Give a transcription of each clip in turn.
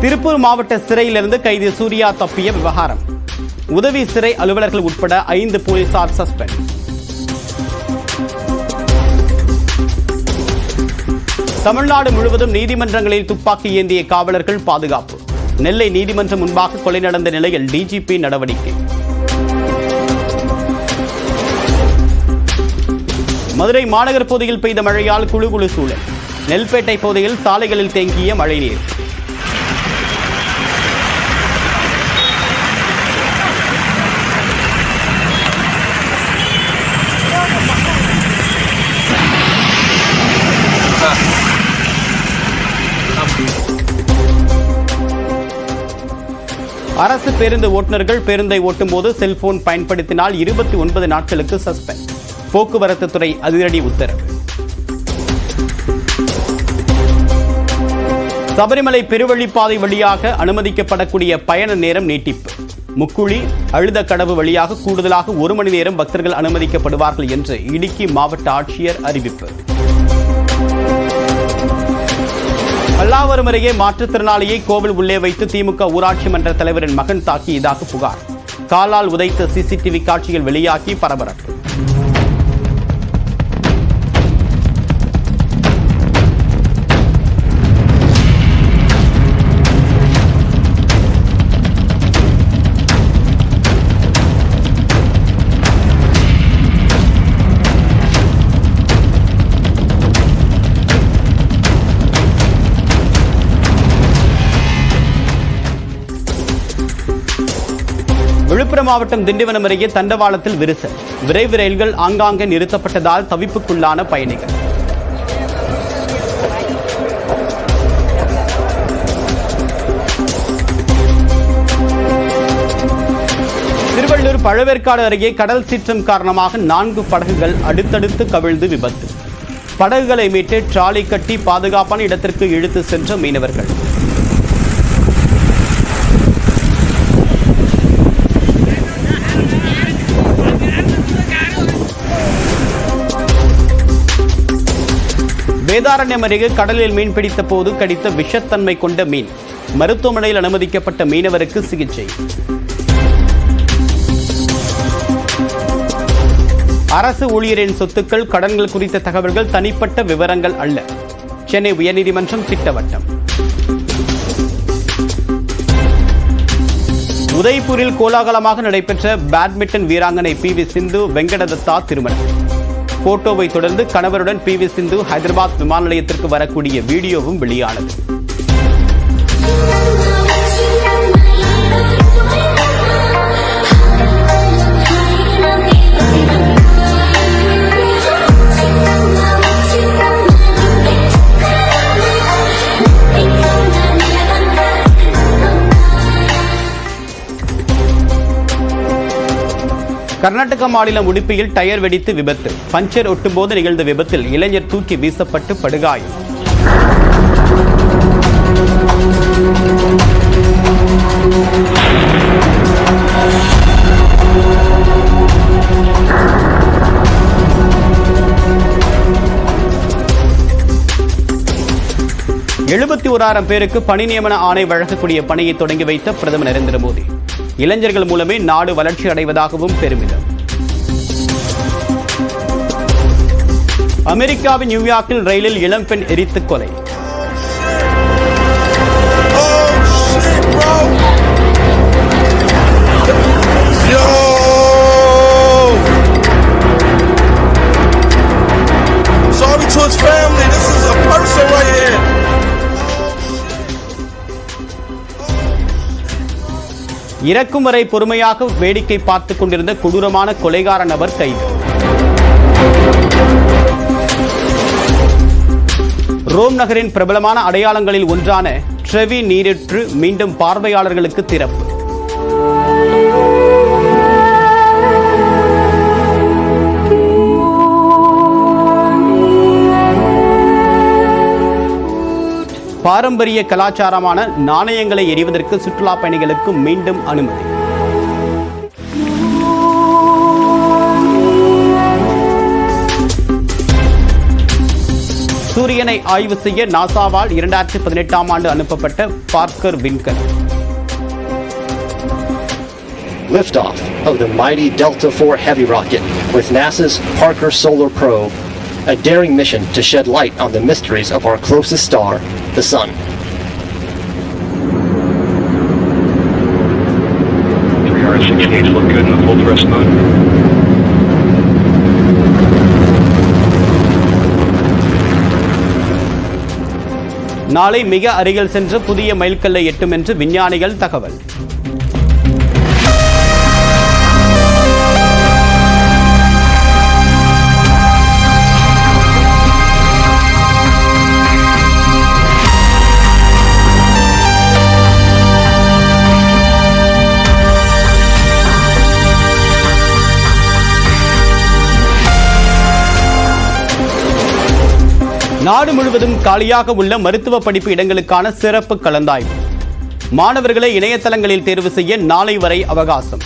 திருப்பூர் மாவட்ட சிறையிலிருந்து கைதி சூர்யா தப்பிய விவகாரம். உதவி சிறை அலுவலர்கள் உட்பட ஐந்து போலீசார் சஸ்பெண்ட். தமிழ்நாடு முழுவதும் நீதிமன்றங்களில் துப்பாக்கி ஏந்திய காவலர்கள் பாதுகாப்பு. நெல்லை நீதிமன்றம் முன்பாக கொலை நடந்த நிலையில் டிஜிபி நடவடிக்கை. மதுரை மாநகர் பகுதியில் பெய்த மழையால் குழு குழு சூழல். நெல்பேட்டை பகுதியில் சாலைகளில் தேங்கிய மழைநீர். அரசு பேருந்து ஓட்டுநர்கள் பேருந்தை ஓட்டும்போது செல்போன் பயன்படுத்தினால் இருபத்தி ஒன்பது நாட்களுக்கு சஸ்பெண்ட். போக்குவரத்து துறை அதிரடி உத்தரவு. சபரிமலை பெருவழிப்பாதை வழியாக அனுமதிக்கப்படக்கூடிய பயண நேரம் நீட்டிப்பு. முக்குழி அழுத கடவு வழியாக கூடுதலாக ஒரு மணி நேரம் பக்தர்கள் அனுமதிக்கப்படுவார்கள் என்று இடுக்கி மாவட்ட ஆட்சியர் அறிவிப்பு. பல்லாவரம் அருகே மாற்றுத்திறனாளியை கோவில் உள்ளே வைத்து திமுக ஊராட்சி மன்ற தலைவரின் மகன் தாக்கியதாக புகார். காலால் உதைத்த சிசிடிவி காட்சிகள் வெளியாகி பரபரப்பு. விழுப்புரம் மாவட்டம் திண்டிவனம் அருகே தண்டவாளத்தில் விரிசல். விரைவு ரயில்கள் ஆங்காங்கே நிறுத்தப்பட்டதால் தவிப்புக்குள்ளான பயணிகள். திருவள்ளூர் பழவேற்காடு அருகே கடல் சீற்றம் காரணமாக நான்கு படகுகள் அடுத்தடுத்து கவிழ்ந்து விபத்து. படகுகளை மீட்டு டிராலி கட்டி பாதுகாப்பான இடத்திற்கு இழுத்து சென்ற மீனவர்கள். வேதாரண்யம் அருகே கடலில் மீன் பிடித்த போது கடித்த விஷத்தன்மை கொண்ட மீன். மருத்துவமனையில் அனுமதிக்கப்பட்ட மீனவருக்கு சிகிச்சை. அரசு ஊழியரின் சொத்துக்கள் கடன்கள் குறித்த தகவல்கள் தனிப்பட்ட விவரங்கள் அல்ல. சென்னை உயர்நீதிமன்றம் திட்டவட்டம். உதய்பூரில் கோலாகலமாக நடைபெற்ற பேட்மிண்டன் வீராங்கனை பி வி சிந்து வெங்கடதத்தா திருமணம். போட்டோவை தொடர்ந்து கணவருடன் பி வி சிந்து ஹைதராபாத் விமான நிலையத்திற்கு வரக்கூடிய வீடியோவும் வெளியானது. கர்நாடக மாநிலம் உடுப்பியில் டயர் வெடித்து விபத்து. பஞ்சர் ஒட்டும்போது நிகழ்ந்த விபத்தில் இளைஞர் தூக்கி வீசப்பட்டு படுகாயம். எழுபத்தி ஓராயிரம் பேருக்கு பணி நியமன ஆணை வழங்கக்கூடிய பணியை தொடங்கி வைத்த பிரதமர் நரேந்திர மோடி. இளைஞர்கள் மூலமே நாடு வளர்ச்சி அடைவதாகவும் பெருமிதம் அமெரிக்காவின் நியூயார்க்கில் ரயிலில் இளம்பெண் எரித்து கொலை family. This is a person right here. இறக்கும் வரை பொறுமையாக வேடிக்கை பார்த்துக் கொண்டிருந்த கொடூரமான கொலைகார நபர் கைது. ரோம் நகரின் பிரபலமான அடையாளங்களில் ஒன்றான ட்ரெவி நீரிற்று மீண்டும் பார்வையாளர்களுக்கு திறப்பு. பாரம்பரிய கலாச்சாரமான நாணயங்களை எறிவதற்கு சுற்றுலா பயணிகளுக்கு மீண்டும் அனுமதி சூரியனை ஆய்வு செய்ய நாசாவால் இரண்டாயிரத்தி பதினெட்டாம் ஆண்டு அனுப்பப்பட்ட பார்க்கர் விண்கலம் Liftoff of the mighty Delta IV Heavy rocket with NASA's Parker Solar Probe, a daring mission to shed light on the mysteries of our closest star, the Sun. Three R sixteen look good in the full thrust mode. நாளை மிக அருகில் சென்று புதிய மைல்கல்லை எட்டும் என்று விஞ்ஞானிகள் தகவல் நாடு முழுவதும் காலியாக உள்ள மருத்துவ படிப்பு இடங்களுக்கான சிறப்பு கலந்தாய்வு. மாணவர்களை இணையதளங்களில் தேர்வு செய்ய நாளை வரை அவகாசம்.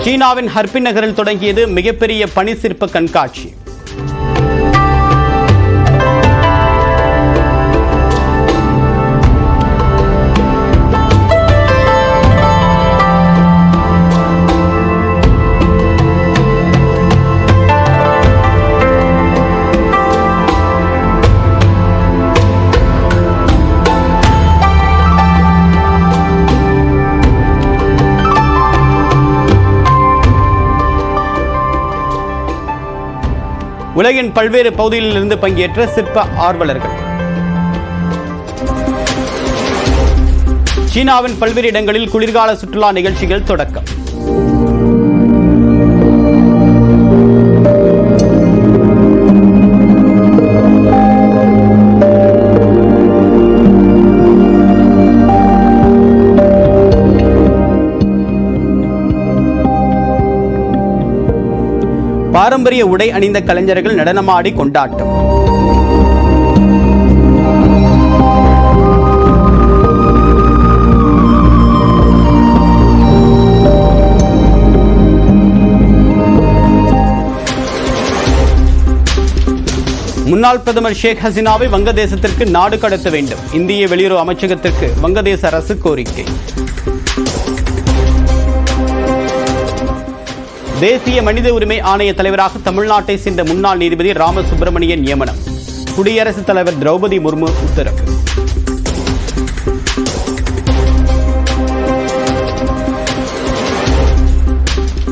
சீனாவின் ஹர்பின் நகரில் தொடங்கியது மிகப்பெரிய பனி சிற்ப கண்காட்சி. உலகின் பல்வேறு பகுதிகளிலிருந்து பங்கேற்ற சிற்ப ஆர்வலர்கள். சீனாவின் பல்வேறு இடங்களில் குளிர்கால சுற்றுலா நிகழ்ச்சிகள் தொடக்கம். பாரம்பரிய உடை அணிந்த கலைஞர்கள் நடனமாடி கொண்டாட்டம். முன்னாள் பிரதமர் ஷேக் ஹசினாவை வங்கதேசத்திற்கு நாடு கடத்த வேண்டும். இந்திய வெளியுறவு அமைச்சகத்திற்கு வங்கதேச அரசு கோரிக்கை. தேசிய மனித உரிமை ஆணைய தலைவராக தமிழ்நாட்டை சென்ற முன்னாள் நீதிபதி ராமசுப்பிரமணியன் நியமனம். குடியரசுத் தலைவர் திரௌபதி முர்மு உத்தரவு.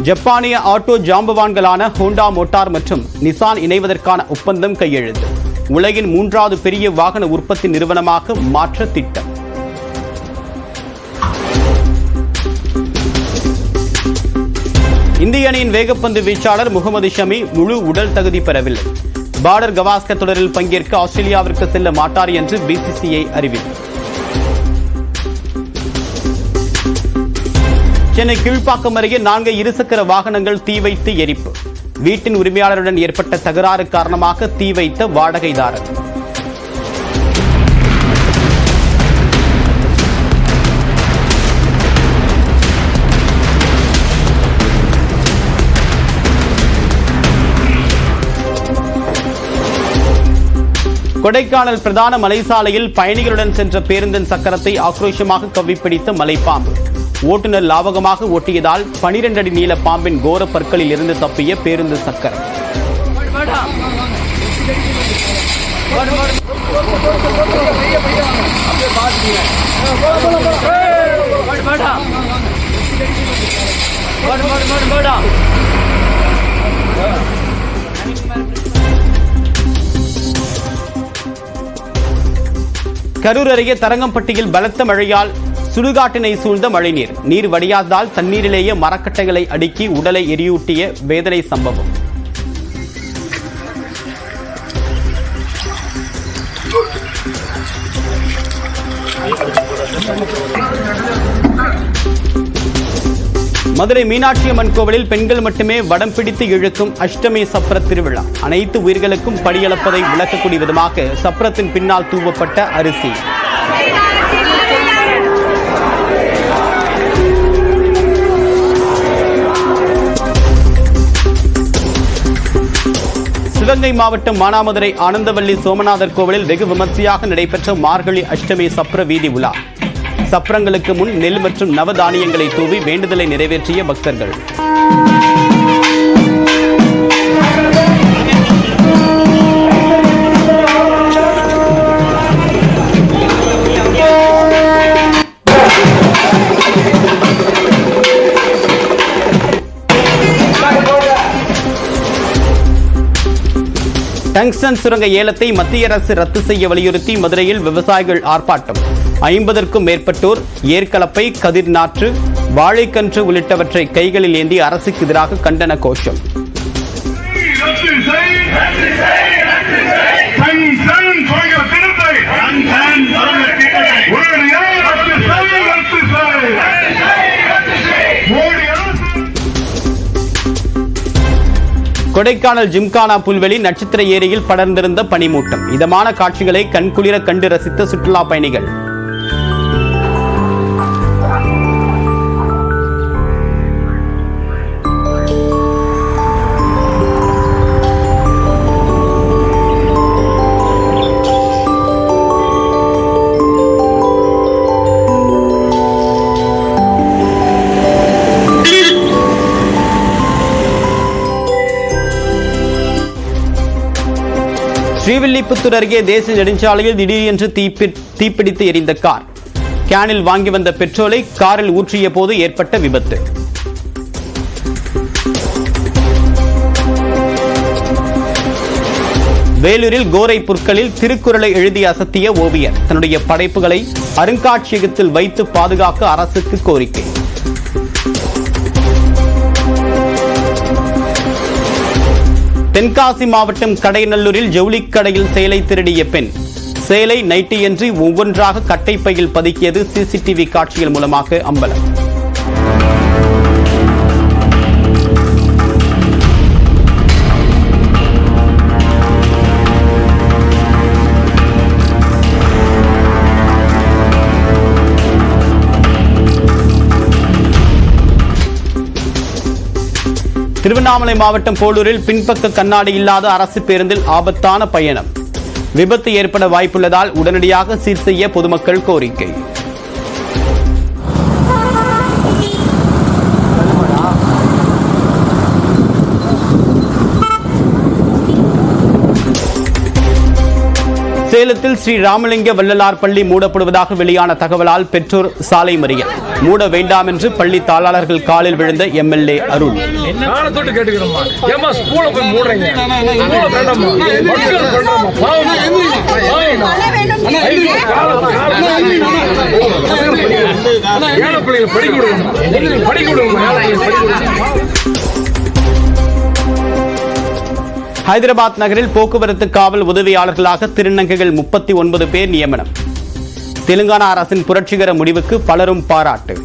ஜப்பானிய ஆட்டோ ஜாம்பவான்களான ஹோண்டா மோட்டார் மற்றும் நிசான் இணைவதற்கான ஒப்பந்தம் கையெழுத்து. உலகின் மூன்றாவது பெரிய வாகன உற்பத்தி நிறுவனமாக மாற்ற திட்டம். இந்திய அணியின் வேகப்பந்து வீச்சாளர் முகமது ஷமி முழு உடல் தகுதி பெறவில்லை. பார்டர் கவாஸ்கர் தொடரில் பங்கேற்க ஆஸ்திரேலியாவிற்கு செல்ல மாட்டார் என்று பிசிசிஐ அறிவிப்பு. சென்னை கீழ்ப்பாக்கம் அருகே நான்கு இருசக்கர வாகனங்கள் தீ வைத்து எரிப்பு. வீட்டின் உரிமையாளருடன் ஏற்பட்ட தகராறு காரணமாக தீ வைத்த வாடகைதாரர். கொடைக்கானல் பிரதான மலைசாலையில் பயணிகளுடன் சென்ற பேருந்தின் சக்கரத்தை ஆக்ரோஷமாக கவ்விப்பிடித்த மலைப்பாம்பு. ஓட்டுநர் லாவகமாக ஓட்டியதால் 12 அடி நீள பாம்பின் கோர பற்களில் இருந்து தப்பிய பேருந்து சக்கரம். கரூர் அருகே தரங்கம்பட்டியில் பலத்த மழையால் சுடுகாட்டினை சூழ்ந்த மழைநீர். நீர் வடியாததால் தண்ணீரிலேயே மரக்கட்டைகளை அடுக்கி உடலை எரியூட்டிய வேதனை சம்பவம். மதுரை மீனாட்சி அம்மன் கோவிலில் பெண்கள் மட்டுமே வடம் பிடித்து இழுக்கும் அஷ்டமி சப்ர திருவிழா. அனைத்து உயிர்களுக்கும் படியளப்பதை விளக்கக்கூடிய விதமாக சப்ரத்தின் பின்னால் தூவப்பட்ட அரிசி. சிவகங்கை மாவட்டம் மானாமதுரை ஆனந்தவல்லி சோமநாதர் கோவிலில் வெகு விமர்சையாக நடைபெற்ற மார்கழி அஷ்டமி சப்ர வீதி உலா. சப்ரங்களுக்கு முன் நெல் மற்றும் நவதானியங்களை தூவி வேண்டுதலை நிறைவேற்றிய பக்தர்கள். டங்ஸ்டன் சுரங்க ஏலத்தை மத்திய அரசு ரத்து செய்ய வலியுறுத்தி மதுரையில் விவசாயிகள் ஆர்ப்பாட்டம். ஐம்பதற்கும் மேற்பட்டோர் ஏற்கலப்பை கதிர் நாற்று வாழைக்கன்று உள்ளிட்டவற்றை கைகளில் ஏந்தி அரசுக்கு எதிராக கண்டன கோஷம். கொடைக்கானல் ஜிம்கானா புல்வெளி நட்சத்திர ஏரியில் படர்ந்திருந்த பனிமூட்டம். இதமான காட்சிகளை கண்குளிர கண்டு ரசித்த சுற்றுலா பயணிகள். ஸ்ரீவில்லிபுத்தூர் அருகே தேசிய நெடுஞ்சாலையில் திடீரென்று தீப்பி- தீப்பிடித்து எரிந்த கார். கேனில் வாங்கி வந்த பெட்ரோலை காரில் ஊற்றிய போது ஏற்பட்ட விபத்து. வேலூரில் கோரை புற்களில் திருக்குறளை எழுதி அசத்திய ஓவியர். தன்னுடைய படைப்புகளை அருங்காட்சியகத்தில் வைத்து பாதுகாக்க அரசுக்கு கோரிக்கை. தென்காசி மாவட்டம் கடைநல்லூரில் ஜவுளிக் கடையில் சேலை திருடிய பெண். சேலை நைட்டியன்றி ஒவ்வொன்றாக கட்டைப்பையில் பதுக்கியது சிசிடிவி காட்சிகள் மூலமாக அம்பலம். திருவண்ணாமலை மாவட்டம் போலூரில் பின்பக்க கண்ணாடி இல்லாத அரசு பேருந்தில் ஆபத்தான பயணம். விபத்து ஏற்பட வாய்ப்புள்ளதால் உடனடியாக சீர் செய்ய பொதுமக்கள் கோரிக்கை. சேலத்தில் ஸ்ரீ ராமலிங்க வள்ளலார் பள்ளி மூடப்படுவதாக வெளியான தகவலால் பெற்றோர் சாலை மறியல். மூட வேண்டாம் என்று பள்ளி தாளாளர்கள் காலில் விழுந்த எம்எல்ஏ அருள் நாளை தொட்டு கேட்டுக்கிறோம்மா. ஹைதராபாத் நகரில் போக்குவரத்து காவல் உதவியாளர்களாக திருநங்கைகள் முப்பத்தி ஒன்பது பேர் நியமனம். தெலுங்கானா அரசின் புரட்சிகர முடிவுக்கு பலரும் பாராட்டு.